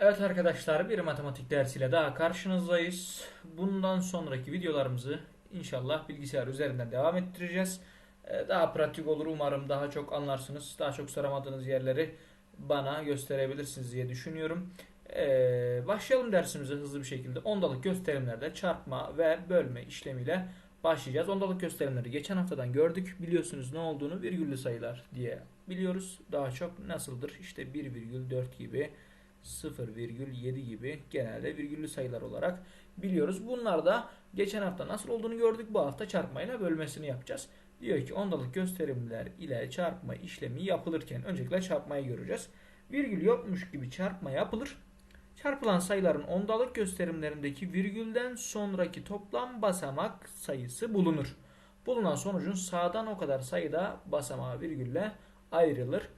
Evet arkadaşlar bir matematik dersiyle daha karşınızdayız. Bundan sonraki videolarımızı inşallah bilgisayar üzerinden devam ettireceğiz. Ee, Daha pratik olur umarım daha çok anlarsınız. Daha çok soramadığınız yerleri bana gösterebilirsiniz diye düşünüyorum. Ee, başlayalım dersimize hızlı bir şekilde. Ondalık gösterimlerde çarpma ve bölme işlemiyle başlayacağız. Ondalık gösterimleri geçen haftadan gördük. Biliyorsunuz ne olduğunu virgüllü sayılar diye biliyoruz. Daha çok nasıldır? İşte 1,4 gibi 0,7 gibi genelde virgüllü sayılar olarak biliyoruz. Bunlar da geçen hafta nasıl olduğunu gördük. Bu hafta çarpmayla bölmesini yapacağız. Diyor ki ondalık gösterimler ile çarpma işlemi yapılırken öncelikle çarpmayı göreceğiz. Virgül yokmuş gibi çarpma yapılır. Çarpılan sayıların ondalık gösterimlerindeki virgülden sonraki toplam basamak sayısı bulunur. Bulunan sonucun sağdan o kadar sayıda basamağı virgülle ayrılır.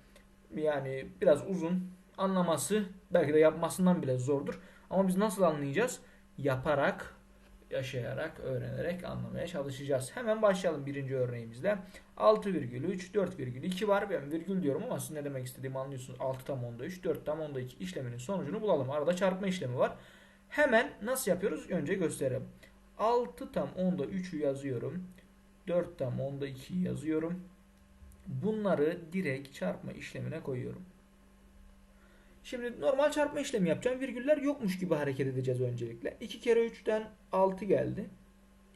Yani biraz uzun anlaması belki de yapmasından bile zordur. Ama biz nasıl anlayacağız? Yaparak, yaşayarak, öğrenerek anlamaya çalışacağız. Hemen başlayalım birinci örneğimizle. 6,3, 4,2 var. Ben virgül diyorum ama siz ne demek istediğimi anlıyorsunuz. 6 tam onda 3, 4 tam onda 2 işleminin sonucunu bulalım. Arada çarpma işlemi var. Hemen nasıl yapıyoruz? Önce gösterelim. 6 tam onda 3'ü yazıyorum. 4 tam onda 2'yi yazıyorum. Bunları direkt çarpma işlemine koyuyorum. Şimdi normal çarpma işlemi yapacağım. Virgüller yokmuş gibi hareket edeceğiz öncelikle. 2 kere 3'ten 6 geldi.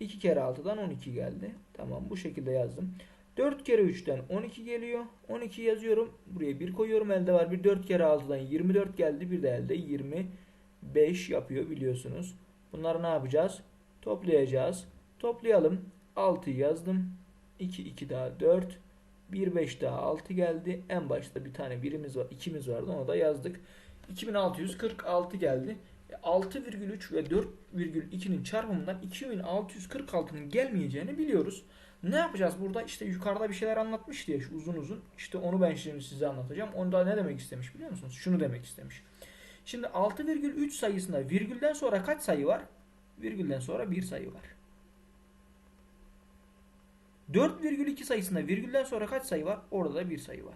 2 kere 6'dan 12 geldi. Tamam bu şekilde yazdım. 4 kere 3'ten 12 geliyor. 12 yazıyorum. Buraya 1 koyuyorum. Elde var. Bir 4 kere 6'dan 24 geldi. Bir de elde 25 yapıyor biliyorsunuz. Bunları ne yapacağız? Toplayacağız. Toplayalım. 6'yı yazdım. 2 2 daha 4. 1 5 daha 6 geldi. En başta bir tane birimiz var, ikimiz vardı. Onu da yazdık. 2646 geldi. 6,3 ve 4,2'nin çarpımından 2646'nın gelmeyeceğini biliyoruz. Ne yapacağız burada? İşte yukarıda bir şeyler anlatmış diye uzun uzun. İşte onu ben şimdi size anlatacağım. Onda ne demek istemiş biliyor musunuz? Şunu demek istemiş. Şimdi 6,3 sayısında virgülden sonra kaç sayı var? Virgülden sonra bir sayı var. 4,2 sayısında virgülden sonra kaç sayı var? Orada da bir sayı var.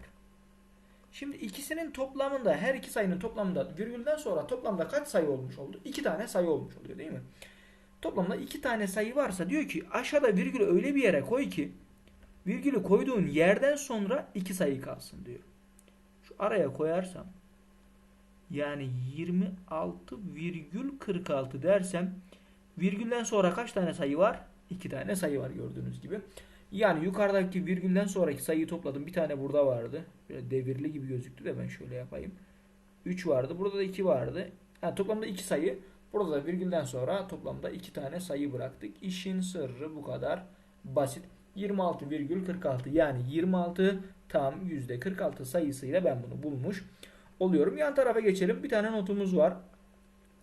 Şimdi ikisinin toplamında her iki sayının toplamında virgülden sonra toplamda kaç sayı olmuş oldu? İki tane sayı olmuş oluyor değil mi? Toplamda iki tane sayı varsa diyor ki aşağıda virgülü öyle bir yere koy ki virgülü koyduğun yerden sonra iki sayı kalsın diyor. Şu araya koyarsam yani 26,46 dersem virgülden sonra kaç tane sayı var? İki tane sayı var gördüğünüz gibi. Yani yukarıdaki virgülden sonraki sayıyı topladım. Bir tane burada vardı. Böyle devirli gibi gözüktü de ben şöyle yapayım. 3 vardı. Burada da 2 vardı. Yani toplamda 2 sayı. Burada da virgülden sonra toplamda 2 tane sayı bıraktık. İşin sırrı bu kadar basit. 26,46 yani 26 tam %46 sayısıyla ben bunu bulmuş oluyorum. Yan tarafa geçelim. Bir tane notumuz var.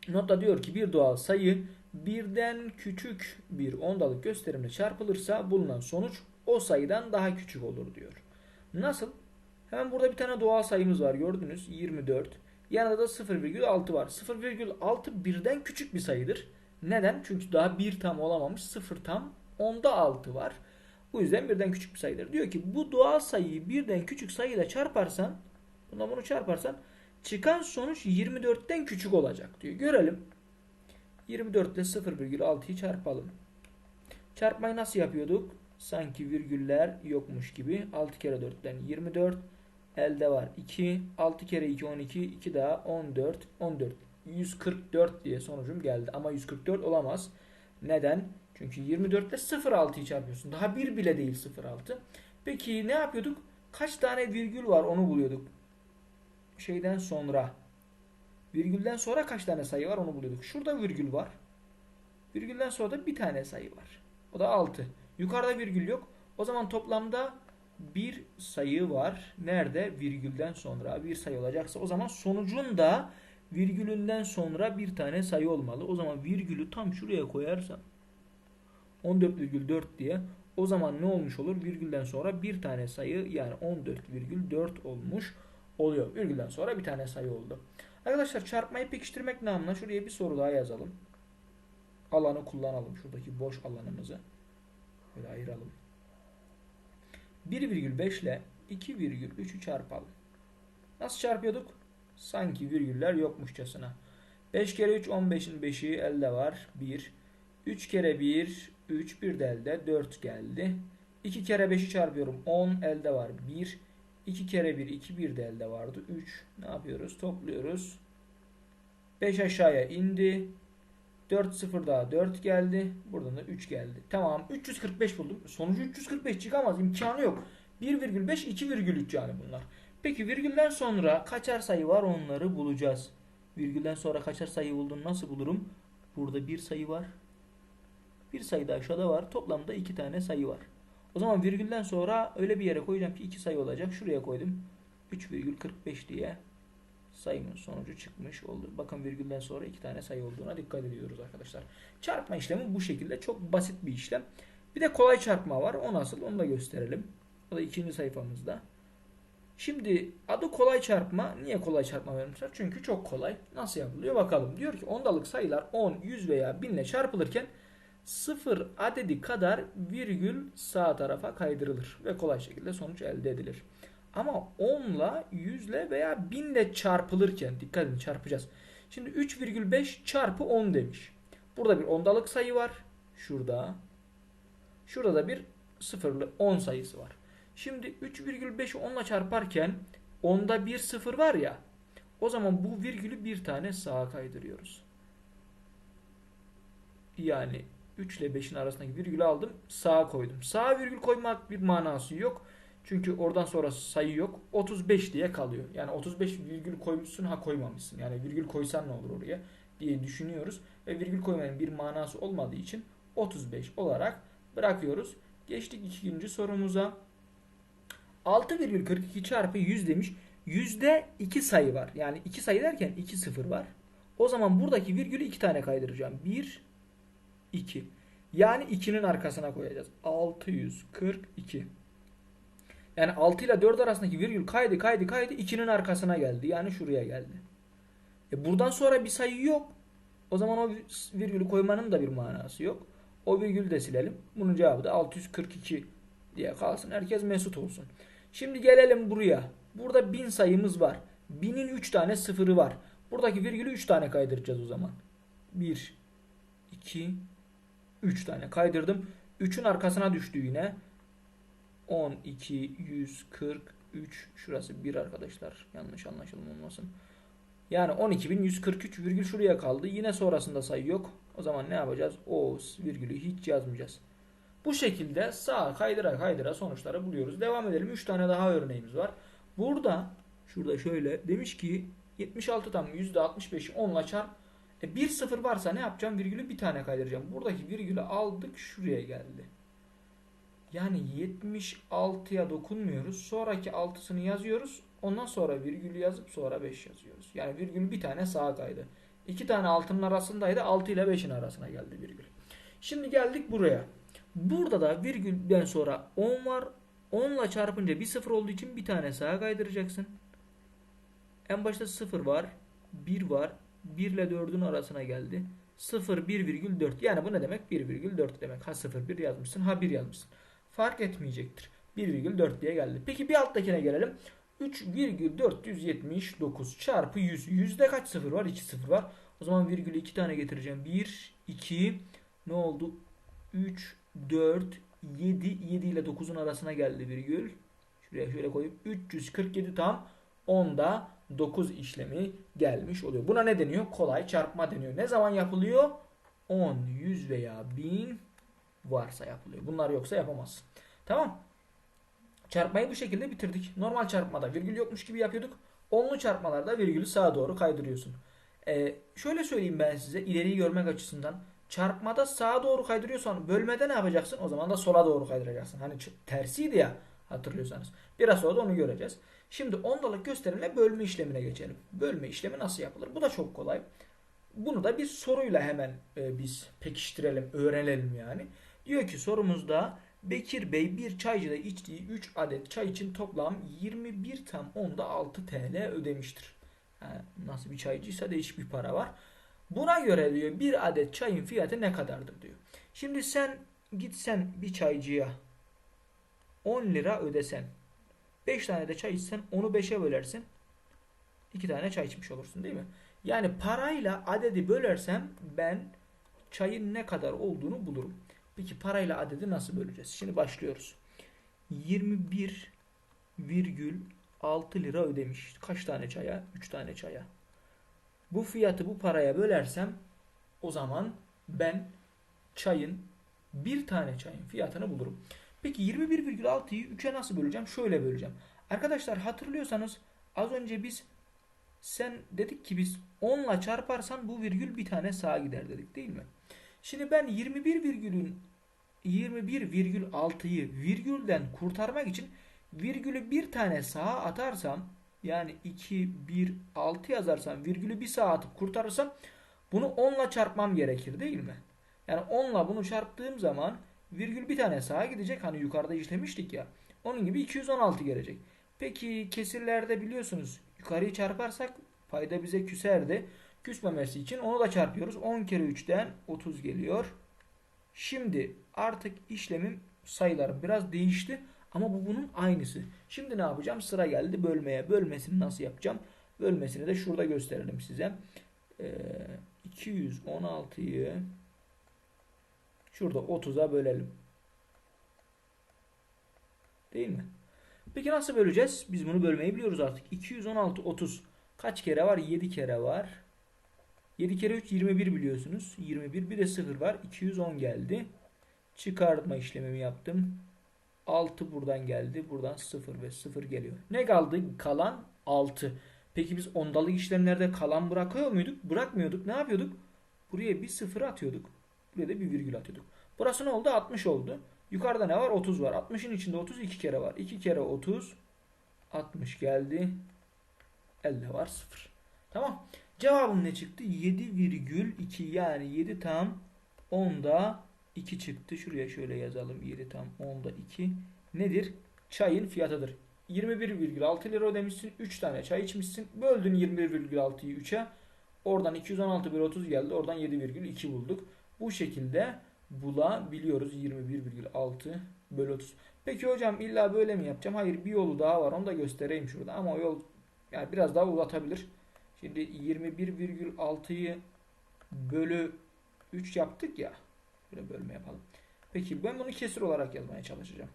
Notta diyor ki bir doğal sayı birden küçük bir ondalık gösterimle çarpılırsa bulunan sonuç o sayıdan daha küçük olur diyor. Nasıl? Hemen burada bir tane doğal sayımız var gördünüz 24. Yanında da 0,6 var. 0,6 birden küçük bir sayıdır. Neden? Çünkü daha bir tam olamamış 0 tam onda 6 var. Bu yüzden birden küçük bir sayıdır. Diyor ki bu doğal sayıyı birden küçük sayıyla çarparsan buna bunu çarparsan çıkan sonuç 24'ten küçük olacak diyor. Görelim. 24 ile 0,6'yı çarpalım. Çarpmayı nasıl yapıyorduk? Sanki virgüller yokmuş gibi. 6 kere 4'ten 24. Elde var 2. 6 kere 2 12. 2 daha 14. 14. 144 diye sonucum geldi. Ama 144 olamaz. Neden? Çünkü 24 ile 0,6'yı çarpıyorsun. Daha bir bile değil 0,6. Peki ne yapıyorduk? Kaç tane virgül var onu buluyorduk. Şeyden sonra Virgülden sonra kaç tane sayı var onu buluyorduk. Şurada virgül var. Virgülden sonra da bir tane sayı var. O da 6. Yukarıda virgül yok. O zaman toplamda bir sayı var. Nerede? Virgülden sonra bir sayı olacaksa o zaman sonucun da virgülünden sonra bir tane sayı olmalı. O zaman virgülü tam şuraya koyarsam 14,4 diye o zaman ne olmuş olur? Virgülden sonra bir tane sayı yani 14,4 olmuş oluyor. Virgülden sonra bir tane sayı oldu. Arkadaşlar çarpmayı pekiştirmek namına şuraya bir soru daha yazalım. Alanı kullanalım. Şuradaki boş alanımızı. Böyle ayıralım. 1,5 ile 2,3'ü çarpalım. Nasıl çarpıyorduk? Sanki virgüller yokmuşçasına. 5 kere 3 15'in 5'i elde var. 1. 3 kere 1 3 bir de elde 4 geldi. 2 kere 5'i çarpıyorum 10 elde var 1. 2 kere 1 2 bir de elde vardı 3. Ne yapıyoruz? Topluyoruz. 5 aşağıya indi. 4 0 daha 4 geldi. Buradan da 3 geldi. Tamam 345 buldum. Sonucu 345 çıkamaz. imkanı yok. 1,5 2,3 yani bunlar. Peki virgülden sonra kaçar sayı var onları bulacağız. Virgülden sonra kaçar sayı buldum nasıl bulurum? Burada bir sayı var. Bir sayı da aşağıda var. Toplamda iki tane sayı var. O zaman virgülden sonra öyle bir yere koyacağım ki iki sayı olacak. Şuraya koydum. 3,45 diye sayımın sonucu çıkmış oldu. Bakın virgülden sonra iki tane sayı olduğuna dikkat ediyoruz arkadaşlar. Çarpma işlemi bu şekilde çok basit bir işlem. Bir de kolay çarpma var. O nasıl? Onu da gösterelim. O da ikinci sayfamızda. Şimdi adı kolay çarpma. Niye kolay çarpma vermişler? Çünkü çok kolay. Nasıl yapılıyor bakalım. Diyor ki ondalık sayılar 10, 100 veya 1000 ile çarpılırken sıfır adedi kadar virgül sağ tarafa kaydırılır ve kolay şekilde sonuç elde edilir. Ama 10 ile 100 ile veya 1000 ile çarpılırken dikkat edin çarpacağız. Şimdi 3,5 çarpı 10 demiş. Burada bir ondalık sayı var. Şurada. Şurada da bir sıfırlı 10 sayısı var. Şimdi 3,5'i 10 ile çarparken onda bir sıfır var ya. O zaman bu virgülü bir tane sağa kaydırıyoruz. Yani 3 ile 5'in arasındaki virgülü aldım. Sağa koydum. Sağa virgül koymak bir manası yok. Çünkü oradan sonra sayı yok. 35 diye kalıyor. Yani 35 virgül koymuşsun ha koymamışsın. Yani virgül koysan ne olur oraya diye düşünüyoruz. Ve virgül koymanın bir manası olmadığı için 35 olarak bırakıyoruz. Geçtik ikinci sorumuza. 6,42 çarpı 100 demiş. Yüzde 2 sayı var. Yani 2 sayı derken 2 sıfır var. O zaman buradaki virgülü 2 tane kaydıracağım. 1, 2. Yani 2'nin arkasına koyacağız. 642. Yani 6 ile 4 arasındaki virgül kaydı kaydı kaydı 2'nin arkasına geldi. Yani şuraya geldi. E buradan sonra bir sayı yok. O zaman o virgülü koymanın da bir manası yok. O virgülü de silelim. Bunun cevabı da 642 diye kalsın. Herkes mesut olsun. Şimdi gelelim buraya. Burada 1000 sayımız var. 1000'in 3 tane sıfırı var. Buradaki virgülü 3 tane kaydıracağız o zaman. 1 2 3 tane kaydırdım. 3'ün arkasına düştü yine. 12 143 şurası 1 arkadaşlar. Yanlış anlaşılma olmasın. Yani 12.143 virgül şuraya kaldı. Yine sonrasında sayı yok. O zaman ne yapacağız? O virgülü hiç yazmayacağız. Bu şekilde sağa kaydıra kaydıra sonuçları buluyoruz. Devam edelim. 3 tane daha örneğimiz var. Burada şurada şöyle demiş ki 76 tam %65'i 10 ile çarp. E 1 sıfır varsa ne yapacağım? Virgülü bir tane kaydıracağım. Buradaki virgülü aldık şuraya geldi. Yani 76'ya dokunmuyoruz. Sonraki 6'sını yazıyoruz. Ondan sonra virgülü yazıp sonra 5 yazıyoruz. Yani virgül bir tane sağa kaydı. İki tane altının arasındaydı. 6 ile 5'in arasına geldi virgül. Şimdi geldik buraya. Burada da virgülden sonra 10 var. 10 ile çarpınca bir sıfır olduğu için bir tane sağa kaydıracaksın. En başta 0 var. 1 var. 1 ile 4'ün arasına geldi. 0 1,4 yani bu ne demek? 1,4 demek. Ha 0 1 yazmışsın ha 1 yazmışsın. Fark etmeyecektir. 1,4 diye geldi. Peki bir alttakine gelelim. 3,479 çarpı 100. Yüzde kaç sıfır var? 2 sıfır var. O zaman virgülü 2 tane getireceğim. 1, 2, ne oldu? 3, 4, 7, 7 ile 9'un arasına geldi virgül. Şuraya şöyle koyup 347 tam 10'da 9 işlemi gelmiş oluyor. Buna ne deniyor? Kolay çarpma deniyor. Ne zaman yapılıyor? 10, 100 veya 1000 varsa yapılıyor. Bunlar yoksa yapamazsın. Tamam. Çarpmayı bu şekilde bitirdik. Normal çarpmada virgül yokmuş gibi yapıyorduk. Onlu çarpmalarda virgülü sağa doğru kaydırıyorsun. Ee, şöyle söyleyeyim ben size ileriyi görmek açısından. Çarpmada sağa doğru kaydırıyorsan bölmede ne yapacaksın? O zaman da sola doğru kaydıracaksın. Hani tersiydi ya hatırlıyorsanız. Biraz sonra da onu göreceğiz. Şimdi ondalık gösterimle bölme işlemine geçelim. Bölme işlemi nasıl yapılır? Bu da çok kolay. Bunu da bir soruyla hemen e, biz pekiştirelim, öğrenelim yani. Diyor ki sorumuzda Bekir Bey bir çaycıda içtiği 3 adet çay için toplam 21 tam onda 6 TL ödemiştir. Yani nasıl bir çaycıysa değişik bir para var. Buna göre diyor bir adet çayın fiyatı ne kadardır diyor. Şimdi sen gitsen bir çaycıya 10 lira ödesen 5 tane de çay içsen onu 5'e bölersin. iki tane çay içmiş olursun değil mi? Yani parayla adedi bölersem ben çayın ne kadar olduğunu bulurum. Peki parayla adedi nasıl böleceğiz? Şimdi başlıyoruz. 21,6 lira ödemiş. Kaç tane çaya? 3 tane çaya. Bu fiyatı bu paraya bölersem o zaman ben çayın bir tane çayın fiyatını bulurum. Peki 21,6'yı 3'e nasıl böleceğim? Şöyle böleceğim. Arkadaşlar hatırlıyorsanız az önce biz sen dedik ki biz 10 ile çarparsan bu virgül bir tane sağa gider dedik değil mi? Şimdi ben 21 virgülün 21,6'yı virgülden kurtarmak için virgülü bir tane sağa atarsam yani 2, 1, 6 yazarsam virgülü bir sağa atıp kurtarırsam bunu 10 ile çarpmam gerekir değil mi? Yani 10 ile bunu çarptığım zaman virgül bir tane sağa gidecek. Hani yukarıda işlemiştik ya. Onun gibi 216 gelecek. Peki kesirlerde biliyorsunuz yukarıyı çarparsak payda bize küserdi. Küsmemesi için onu da çarpıyoruz. 10 kere 3'ten 30 geliyor. Şimdi artık işlemim sayılarım biraz değişti. Ama bu bunun aynısı. Şimdi ne yapacağım? Sıra geldi bölmeye. Bölmesini nasıl yapacağım? Bölmesini de şurada gösterelim size. Ee, 216'yı şurada 30'a bölelim. Değil mi? Peki nasıl böleceğiz? Biz bunu bölmeyi biliyoruz artık. 216 30 kaç kere var? 7 kere var. 7 kere 3 21 biliyorsunuz. 21 bir de 0 var. 210 geldi. Çıkartma işlemimi yaptım. 6 buradan geldi. Buradan 0 ve 0 geliyor. Ne kaldı? Kalan 6. Peki biz ondalık işlemlerde kalan bırakıyor muyduk? Bırakmıyorduk. Ne yapıyorduk? Buraya bir 0 atıyorduk. Buraya da bir virgül atıyorduk. Burası ne oldu? 60 oldu. Yukarıda ne var? 30 var. 60'ın içinde 30 2 kere var. 2 kere 30 60 geldi. Elde var 0. Tamam. Cevabım ne çıktı? 7,2 yani 7 tam 10'da 2 çıktı. Şuraya şöyle yazalım. 7 tam 10'da 2 nedir? Çayın fiyatıdır. 21,6 lira ödemişsin. 3 tane çay içmişsin. Böldün 21,6'yı 3'e. Oradan 216 bölü 30 geldi. Oradan 7,2 bulduk. Bu şekilde bulabiliyoruz 21,6 bölü 30. Peki hocam illa böyle mi yapacağım? Hayır bir yolu daha var. Onu da göstereyim şurada. Ama o yol yani biraz daha uzatabilir. Şimdi 21,6'yı bölü 3 yaptık ya. Böyle bölme yapalım. Peki ben bunu kesir olarak yazmaya çalışacağım.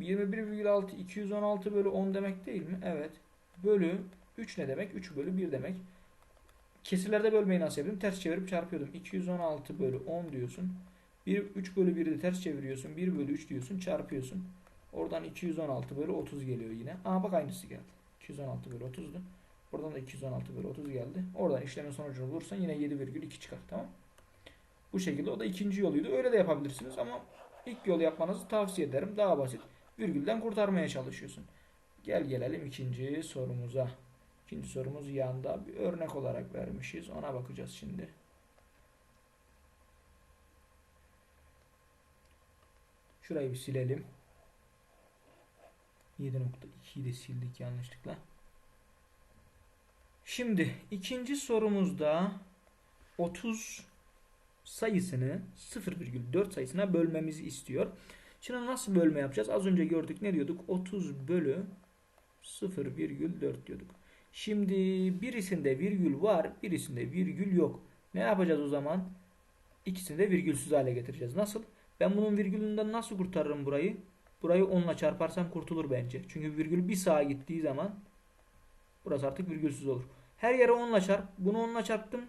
21,6 216 bölü 10 demek değil mi? Evet. Bölü 3 ne demek? 3 bölü 1 demek. Kesirlerde bölmeyi nasıl yapıyordum? Ters çevirip çarpıyordum. 216 bölü 10 diyorsun. 1, 3 bölü 1'i de ters çeviriyorsun. 1 bölü 3 diyorsun. Çarpıyorsun. Oradan 216 bölü 30 geliyor yine. Aa bak aynısı geldi. 216 bölü 30'du. Buradan da 216 bölü 30 geldi. Oradan işlemin sonucunu bulursan yine 7,2 çıkar. Tamam. Bu şekilde o da ikinci yoluydu. Öyle de yapabilirsiniz ama ilk yolu yapmanızı tavsiye ederim. Daha basit. Virgülden kurtarmaya çalışıyorsun. Gel gelelim ikinci sorumuza. İkinci sorumuz yanda bir örnek olarak vermişiz. Ona bakacağız şimdi. Şurayı bir silelim. 7.2'yi de sildik yanlışlıkla. Şimdi ikinci sorumuzda 30 sayısını 0,4 sayısına bölmemizi istiyor. Şimdi nasıl bölme yapacağız? Az önce gördük ne diyorduk? 30 bölü 0,4 diyorduk. Şimdi birisinde virgül var, birisinde virgül yok. Ne yapacağız o zaman? İkisini de virgülsüz hale getireceğiz. Nasıl? Ben bunun virgülünden nasıl kurtarırım burayı? Burayı 10 ile çarparsam kurtulur bence. Çünkü virgül bir sağa gittiği zaman burası artık virgülsüz olur. Her yere 10 ile çarp. Bunu 10 ile çarptım.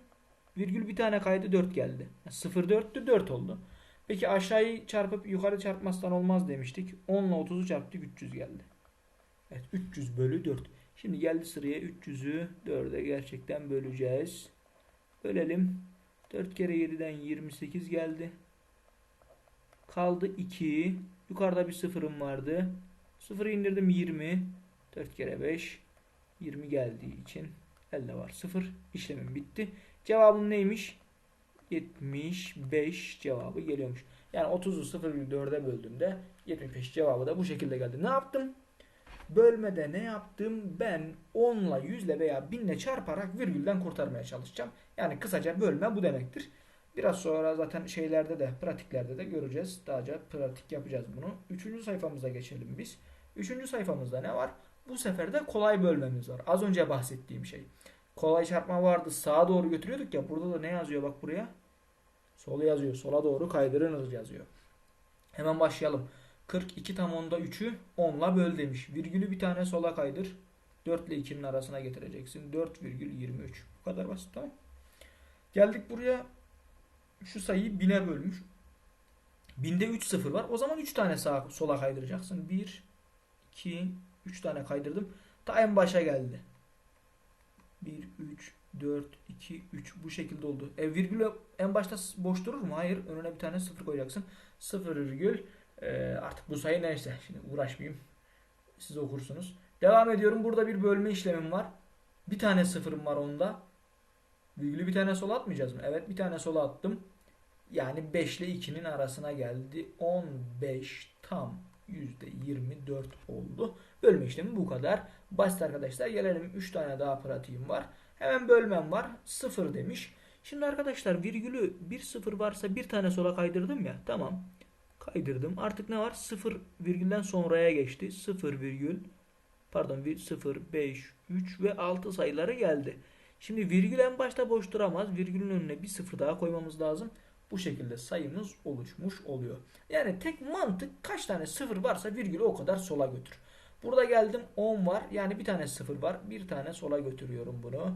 Virgül bir tane kaydı 4 geldi. 0 4'tü 4 oldu. Peki aşağıyı çarpıp yukarı çarpmazsan olmaz demiştik. 10 ile 30'u çarptık 300 geldi. Evet 300 bölü 4. Şimdi geldi sıraya 300'ü 4'e gerçekten böleceğiz. Bölelim. 4 kere 7'den 28 geldi. Kaldı 2. Yukarıda bir sıfırım vardı. Sıfırı indirdim 20. 4 kere 5. 20 geldiği için elde var 0. İşlemim bitti. Cevabım neymiş? 75 cevabı geliyormuş. Yani 30'u 0,4'e böldüğümde 75 cevabı da bu şekilde geldi. Ne yaptım? Bölmede ne yaptım? Ben 10 ile 100 ile veya 1000 ile çarparak virgülden kurtarmaya çalışacağım. Yani kısaca bölme bu demektir. Biraz sonra zaten şeylerde de pratiklerde de göreceğiz. Daha'ca pratik yapacağız bunu. Üçüncü sayfamıza geçelim biz. Üçüncü sayfamızda ne var? Bu sefer de kolay bölmemiz var. Az önce bahsettiğim şey. kolay çarpma vardı. Sağa doğru götürüyorduk ya. Burada da ne yazıyor bak buraya? Sol yazıyor. Sola doğru kaydırınız yazıyor. Hemen başlayalım. 42 tam onda 3'ü 10'la böl demiş. Virgülü bir tane sola kaydır. 4 ile 2'nin arasına getireceksin. 4,23. Bu kadar basit tamam. Geldik buraya. Şu sayıyı 1000'e bölmüş. Binde 3 sıfır var. O zaman 3 tane sağa sola kaydıracaksın. 1, 2, 3 tane kaydırdım. Ta en başa geldi. 1, 3, 4, 2, 3 bu şekilde oldu. E virgülü en başta boş durur mu? Hayır. Önüne bir tane sıfır koyacaksın. 0 virgül. E, artık bu sayı neyse. Şimdi uğraşmayayım. Siz okursunuz. Devam ediyorum. Burada bir bölme işlemim var. Bir tane sıfırım var onda. Virgülü bir tane sola atmayacağız mı? Evet bir tane sola attım. Yani 5 ile 2'nin arasına geldi. 15 tam %24 oldu. Bölme işlemi bu kadar. Basit arkadaşlar. Gelelim 3 tane daha pratiğim var. Hemen bölmem var. 0 demiş. Şimdi arkadaşlar virgülü bir sıfır varsa bir tane sola kaydırdım ya. Tamam. Kaydırdım. Artık ne var? 0 virgülden sonraya geçti. 0 virgül pardon 0, 5, 3 ve 6 sayıları geldi. Şimdi virgül en başta boş duramaz. Virgülün önüne bir sıfır daha koymamız lazım. Bu şekilde sayımız oluşmuş oluyor. Yani tek mantık kaç tane sıfır varsa virgülü o kadar sola götür. Burada geldim 10 var. Yani bir tane sıfır var. Bir tane sola götürüyorum bunu.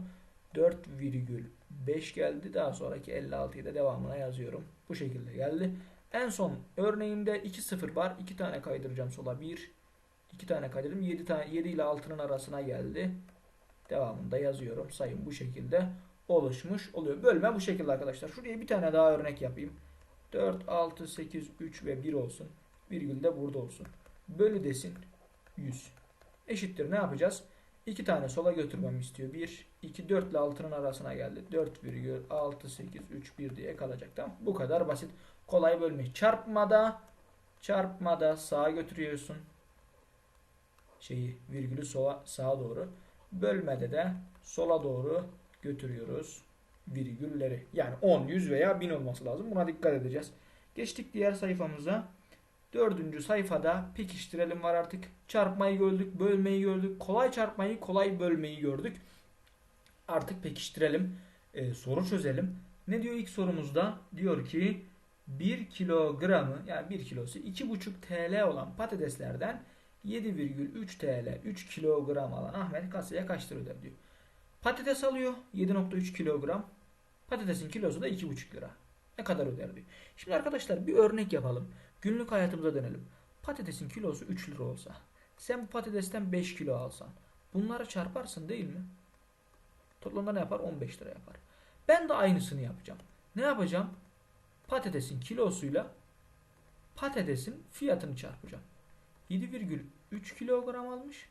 4,5 geldi. Daha sonraki 56'yı da devamına yazıyorum. Bu şekilde geldi. En son örneğimde 2 sıfır var. 2 tane kaydıracağım sola. 1 2 tane kaydırdım. 7 tane 7 ile 6'nın arasına geldi. Devamında yazıyorum. Sayım bu şekilde oluşmuş oluyor. Bölme bu şekilde arkadaşlar. Şuraya bir tane daha örnek yapayım. 4, 6, 8, 3 ve 1 olsun. Virgül de burada olsun. Bölü desin 100. Eşittir ne yapacağız? 2 tane sola götürmemi istiyor. 1, 2, 4 ile 6'nın arasına geldi. 4 virgül 6, 8, 3, 1 diye kalacak. Tamam Bu kadar basit. Kolay bölme. Çarpmada çarpmada sağa götürüyorsun. Şeyi virgülü sola, sağa doğru. Bölmede de sola doğru götürüyoruz virgülleri. Yani 10, 100 veya 1000 olması lazım. Buna dikkat edeceğiz. Geçtik diğer sayfamıza. Dördüncü sayfada pekiştirelim var artık. Çarpmayı gördük, bölmeyi gördük. Kolay çarpmayı, kolay bölmeyi gördük. Artık pekiştirelim. Ee, soru çözelim. Ne diyor ilk sorumuzda? Diyor ki 1 kilogramı yani 1 kilosu 2,5 TL olan patateslerden 7,3 TL 3 kilogram alan Ahmet kasaya kaç lira öder diyor. Patates alıyor 7.3 kilogram. Patatesin kilosu da 2.5 lira. Ne kadar öder diyor. Şimdi arkadaşlar bir örnek yapalım. Günlük hayatımıza dönelim. Patatesin kilosu 3 lira olsa. Sen bu patatesten 5 kilo alsan. Bunları çarparsın değil mi? Toplamda ne yapar? 15 lira yapar. Ben de aynısını yapacağım. Ne yapacağım? Patatesin kilosuyla patatesin fiyatını çarpacağım. 7,3 kilogram almış.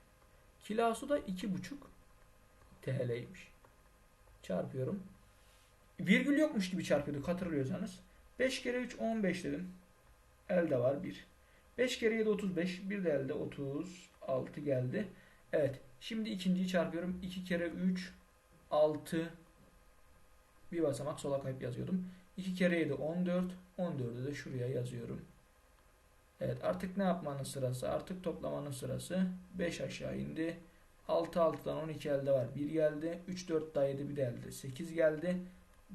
Kilosu da 2,5 TL'ymiş. Çarpıyorum. Virgül yokmuş gibi çarpıyorduk hatırlıyorsanız. 5 kere 3 15 dedim. Elde var 1. 5 kere 7 35. Bir de elde 36 geldi. Evet. Şimdi ikinciyi çarpıyorum. 2 kere 3 6 bir basamak sola kayıp yazıyordum. 2 kere 7 14. 14'ü de şuraya yazıyorum. Evet artık ne yapmanın sırası? Artık toplamanın sırası. 5 aşağı indi. 6 6'dan 12 elde var. 1 geldi. 3 4 daha 7 bir de elde. 8 geldi.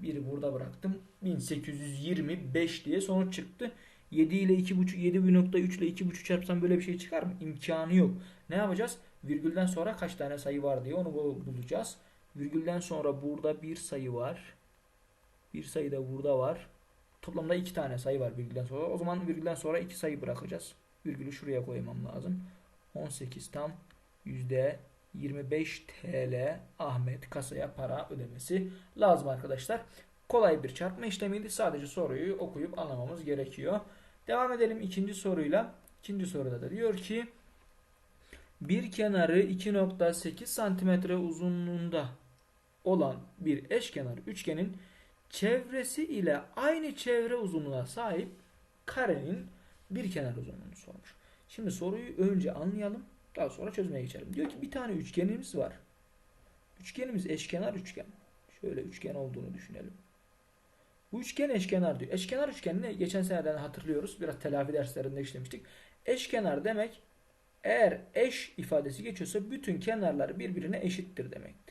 1'i burada bıraktım. 1825 diye sonuç çıktı. 7 ile 2.5 7.3 ile 2.5 çarpsam böyle bir şey çıkar mı? İmkanı yok. Ne yapacağız? Virgülden sonra kaç tane sayı var diye onu bulacağız. Virgülden sonra burada bir sayı var. Bir sayı da burada var. Toplamda iki tane sayı var virgülden sonra. O zaman virgülden sonra iki sayı bırakacağız. Virgülü şuraya koymam lazım. 18 tam yüzde 25 TL Ahmet kasaya para ödemesi lazım arkadaşlar. Kolay bir çarpma işlemiydi. Sadece soruyu okuyup anlamamız gerekiyor. Devam edelim ikinci soruyla. İkinci soruda da diyor ki bir kenarı 2.8 santimetre uzunluğunda olan bir eşkenar üçgenin çevresi ile aynı çevre uzunluğuna sahip karenin bir kenar uzunluğunu sormuş. Şimdi soruyu önce anlayalım. Daha sonra çözmeye geçelim. Diyor ki bir tane üçgenimiz var. Üçgenimiz eşkenar üçgen. Şöyle üçgen olduğunu düşünelim. Bu üçgen eşkenar diyor. Eşkenar üçgenini geçen seneden hatırlıyoruz. Biraz telafi derslerinde işlemiştik. Eşkenar demek eğer eş ifadesi geçiyorsa bütün kenarları birbirine eşittir demektir.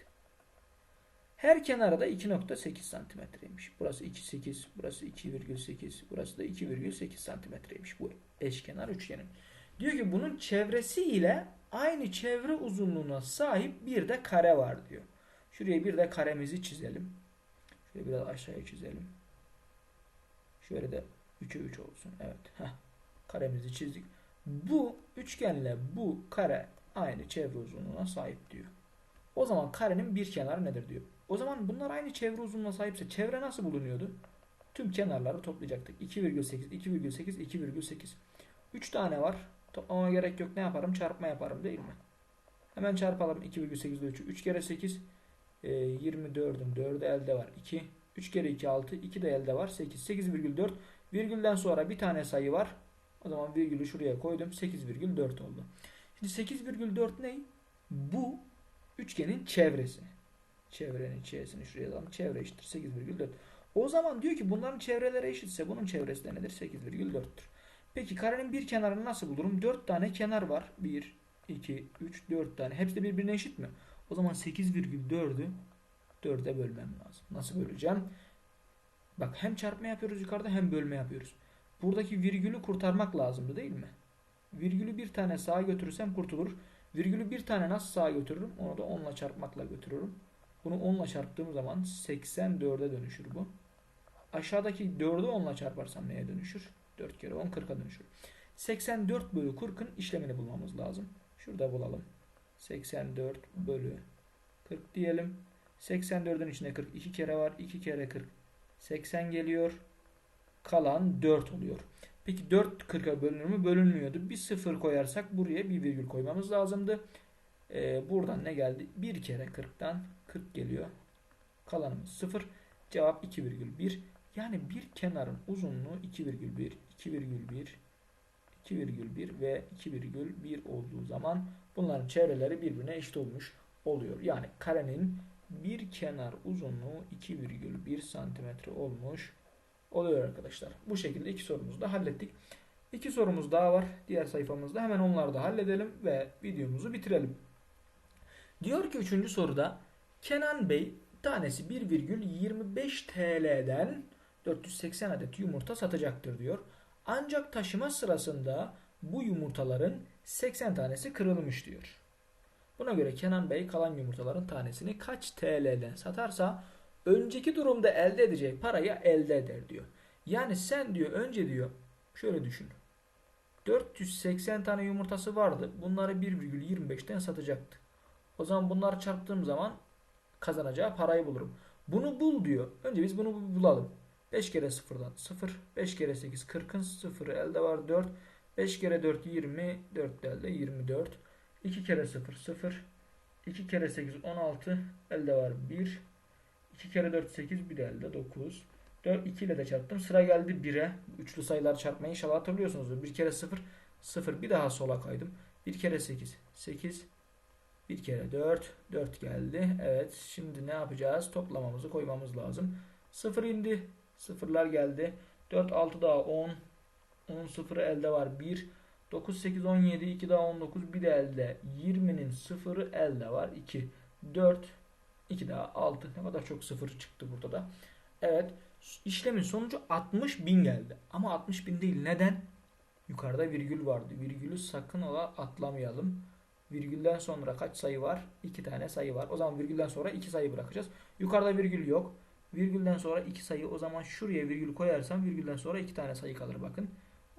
Her kenarı da 2.8 santimetreymiş. Burası 2.8, burası 2,8, burası da 2,8 santimetreymiş bu eşkenar üçgenin. Diyor ki bunun çevresi ile aynı çevre uzunluğuna sahip bir de kare var diyor. Şuraya bir de karemizi çizelim. Şöyle biraz aşağıya çizelim. Şöyle de 3'e 3 olsun. Evet. Heh. Karemizi çizdik. Bu üçgenle bu kare aynı çevre uzunluğuna sahip diyor. O zaman karenin bir kenarı nedir diyor. O zaman bunlar aynı çevre uzunluğuna sahipse çevre nasıl bulunuyordu? Tüm kenarları toplayacaktık. 2,8, 2,8, 2,8. 3 tane var. Toplama gerek yok. Ne yaparım? Çarpma yaparım değil mi? Hemen çarpalım. 2,8 ile 3'ü. 3 kere 8 e, 24'ün 4'ü elde var. 2. 3 kere 2 6. 2 de elde var. 8. 8,4. Virgülden sonra bir tane sayı var. O zaman virgülü şuraya koydum. 8,4 oldu. Şimdi 8,4 ne? Bu üçgenin çevresi. Çevrenin çevresini şuraya alalım. Çevre eşittir 8,4. O zaman diyor ki bunların çevreleri eşitse bunun çevresi de nedir? 8,4'tür. Peki karenin bir kenarını nasıl bulurum? 4 tane kenar var. 1, 2, 3, 4 tane. Hepsi de birbirine eşit mi? O zaman 8,4'ü 4'e bölmem lazım. Nasıl böleceğim? Bak hem çarpma yapıyoruz yukarıda hem bölme yapıyoruz. Buradaki virgülü kurtarmak lazımdı değil mi? Virgülü bir tane sağa götürürsem kurtulur. Virgülü bir tane nasıl sağa götürürüm? Onu da 10 ile çarpmakla götürürüm. Bunu 10 ile çarptığım zaman 84'e dönüşür bu. Aşağıdaki 4'ü 10 ile çarparsam neye dönüşür? 4 kere 10 40'a dönüşür. 84 bölü 40'ın işlemini bulmamız lazım. Şurada bulalım. 84 bölü 40 diyelim. 84'ün içinde 40 2 kere var. 2 kere 40 80 geliyor. Kalan 4 oluyor. Peki 4 40'a bölünür mü? Bölünmüyordu. Bir sıfır koyarsak buraya bir virgül koymamız lazımdı. Ee, buradan ne geldi? 1 kere 40'tan 40 geliyor. Kalanımız 0. Cevap 2,1. Yani bir kenarın uzunluğu 2,1, 2,1, 2,1 ve 2,1 olduğu zaman bunların çevreleri birbirine eşit olmuş oluyor. Yani karenin bir kenar uzunluğu 2,1 santimetre olmuş oluyor arkadaşlar. Bu şekilde iki sorumuzu da hallettik. İki sorumuz daha var diğer sayfamızda. Hemen onları da halledelim ve videomuzu bitirelim. Diyor ki üçüncü soruda Kenan Bey tanesi 1,25 TL'den 480 adet yumurta satacaktır diyor. Ancak taşıma sırasında bu yumurtaların 80 tanesi kırılmış diyor. Buna göre Kenan Bey kalan yumurtaların tanesini kaç TL'den satarsa önceki durumda elde edeceği parayı elde eder diyor. Yani sen diyor önce diyor şöyle düşün. 480 tane yumurtası vardı. Bunları 1,25'ten satacaktı. O zaman bunları çarptığım zaman kazanacağı parayı bulurum. Bunu bul diyor. Önce biz bunu bulalım. 5 kere 0'dan 0. 5 kere 8 40'ın 0 elde var 4. 5 kere 4 20. 4 elde 24. 2 kere 0 0. 2 kere 8 16. Elde var 1. 2 kere 4 8 bir elde 9. 4 2 ile de çarptım. Sıra geldi 1'e. Üçlü sayılar çarpmayı inşallah hatırlıyorsunuz. 1 kere 0 0 bir daha sola kaydım. 1 kere 8 8 1 kere 4 4 geldi. Evet şimdi ne yapacağız? Toplamamızı koymamız lazım. 0 indi. Sıfırlar geldi. 4 6 daha 10. 10 sıfırı elde var 1. 9 8 17 2 daha 19 bir de elde. 20'nin sıfırı elde var 2. 4 2 daha 6. Ne kadar çok sıfır çıktı burada da. Evet. işlemin sonucu 60 bin geldi. Ama 60 bin değil. Neden? Yukarıda virgül vardı. Virgülü sakın ola atlamayalım. Virgülden sonra kaç sayı var? 2 tane sayı var. O zaman virgülden sonra 2 sayı bırakacağız. Yukarıda virgül yok. Virgülden sonra 2 sayı. O zaman şuraya virgül koyarsam virgülden sonra 2 tane sayı kalır bakın.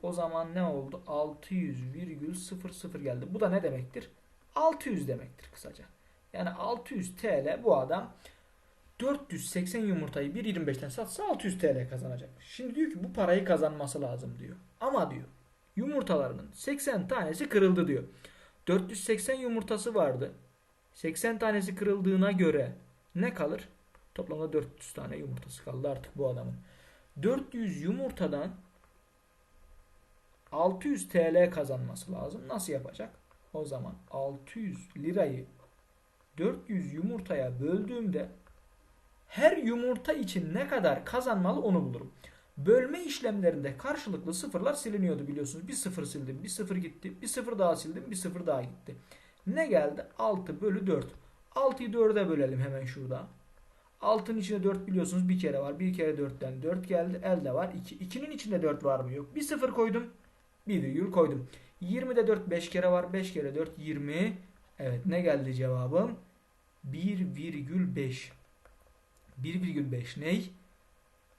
O zaman ne oldu? 600,00 geldi. Bu da ne demektir? 600 demektir kısaca. Yani 600 TL bu adam 480 yumurtayı 1.25'ten satsa 600 TL kazanacak. Şimdi diyor ki bu parayı kazanması lazım diyor. Ama diyor yumurtalarının 80 tanesi kırıldı diyor. 480 yumurtası vardı. 80 tanesi kırıldığına göre ne kalır? Toplamda 400 tane yumurtası kaldı artık bu adamın. 400 yumurtadan 600 TL kazanması lazım. Nasıl yapacak? O zaman 600 lirayı 400 yumurtaya böldüğümde her yumurta için ne kadar kazanmalı onu bulurum. Bölme işlemlerinde karşılıklı sıfırlar siliniyordu biliyorsunuz. Bir sıfır sildim, bir sıfır gitti, bir sıfır daha sildim, bir sıfır daha gitti. Ne geldi? 6 bölü 4. 6'yı 4'e bölelim hemen şurada. Altının içinde 4 biliyorsunuz bir kere var. Bir kere 4'ten 4 geldi. Elde var 2. 2'nin içinde 4 var mı? Yok. Bir sıfır koydum. Bir virgül koydum. 20'de 4 5 kere var. 5 kere 4 20. Evet ne geldi cevabım? 1,5. 1,5 ney?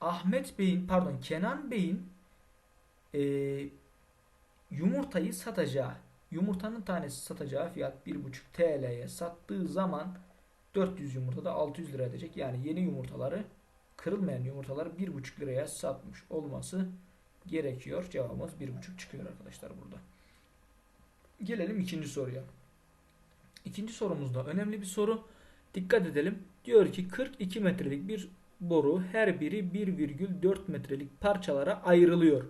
Ahmet Bey'in pardon Kenan Bey'in e, yumurtayı satacağı yumurtanın tanesi satacağı fiyat 1,5 TL'ye sattığı zaman 400 yumurta da 600 lira edecek. Yani yeni yumurtaları kırılmayan yumurtaları 1,5 liraya satmış olması gerekiyor. Cevabımız 1,5 çıkıyor arkadaşlar burada. Gelelim ikinci soruya. İkinci sorumuzda önemli bir soru. Dikkat edelim. Diyor ki 42 metrelik bir boru her biri 1,4 metrelik parçalara ayrılıyor.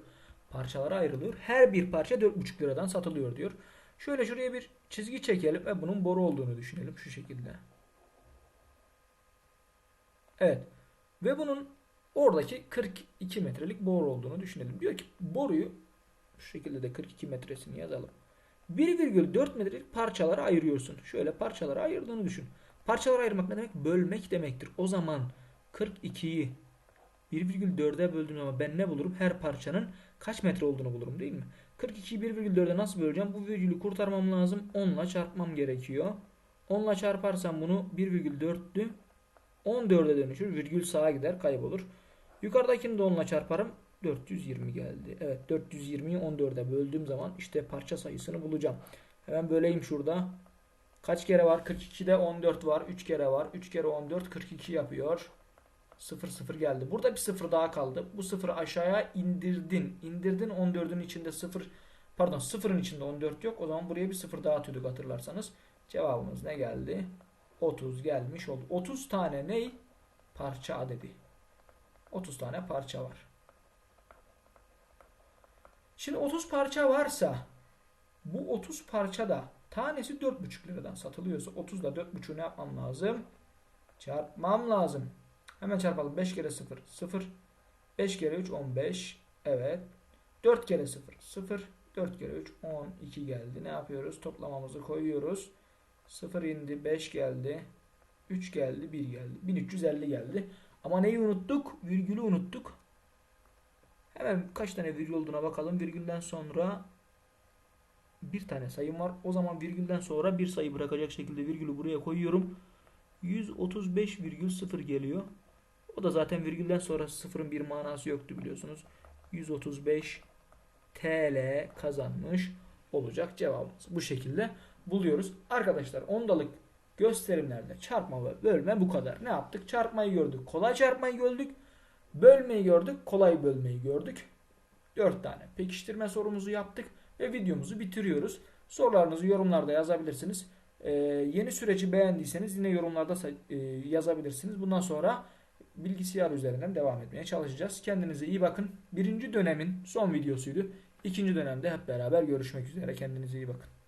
Parçalara ayrılıyor. Her bir parça 4,5 liradan satılıyor diyor. Şöyle şuraya bir çizgi çekelim ve bunun boru olduğunu düşünelim şu şekilde. Evet. Ve bunun oradaki 42 metrelik boru olduğunu düşünelim. Diyor ki boruyu şu şekilde de 42 metresini yazalım. 1,4 metrelik parçalara ayırıyorsun. Şöyle parçalara ayırdığını düşün. Parçalara ayırmak ne demek? Bölmek demektir. O zaman 42'yi 1,4'e böldüğüm zaman ben ne bulurum? Her parçanın kaç metre olduğunu bulurum değil mi? 42'yi 1,4'e nasıl böleceğim? Bu virgülü kurtarmam lazım. 10 ile çarpmam gerekiyor. 10 ile çarparsam bunu 1,4'tü. 14'e dönüşür. Virgül sağa gider kaybolur. Yukarıdakini de 10 ile çarparım. 420 geldi. Evet 420'yi 14'e böldüğüm zaman işte parça sayısını bulacağım. Hemen böleyim şurada. Kaç kere var? 42'de 14 var. 3 kere var. 3 kere 14 42 yapıyor. 0 0 geldi. Burada bir 0 daha kaldı. Bu 0'ı aşağıya indirdin. İndirdin 14'ün içinde 0 pardon 0'ın içinde 14 yok. O zaman buraya bir 0 daha atıyorduk hatırlarsanız. Cevabımız ne geldi? 30 gelmiş oldu. 30 tane ney? Parça adedi. 30 tane parça var. Şimdi 30 parça varsa bu 30 parça da tanesi 4,5 liradan satılıyorsa 30 da 4,5'u ne yapmam lazım? Çarpmam lazım. Hemen çarpalım. 5 kere 0 0. 5 kere 3 15. Evet. 4 kere 0 0. 4 kere 3 12 geldi. Ne yapıyoruz? Toplamamızı koyuyoruz. 0 indi. 5 geldi. 3 geldi. 1 geldi. 1350 geldi. Ama neyi unuttuk? Virgülü unuttuk. Hemen kaç tane virgül olduğuna bakalım. Virgülden sonra bir tane sayım var. O zaman virgülden sonra bir sayı bırakacak şekilde virgülü buraya koyuyorum. 135,0 geliyor. O da zaten virgülden sonra sıfırın bir manası yoktu biliyorsunuz. 135 TL kazanmış olacak cevabımız. Bu şekilde buluyoruz. Arkadaşlar ondalık gösterimlerde çarpma ve bölme bu kadar. Ne yaptık? Çarpmayı gördük. Kolay çarpmayı gördük. Bölmeyi gördük. Kolay bölmeyi gördük. 4 tane pekiştirme sorumuzu yaptık ve videomuzu bitiriyoruz. Sorularınızı yorumlarda yazabilirsiniz. Ee, yeni süreci beğendiyseniz yine yorumlarda e, yazabilirsiniz. Bundan sonra bilgisayar üzerinden devam etmeye çalışacağız. Kendinize iyi bakın. Birinci dönemin son videosuydu. İkinci dönemde hep beraber görüşmek üzere. Kendinize iyi bakın.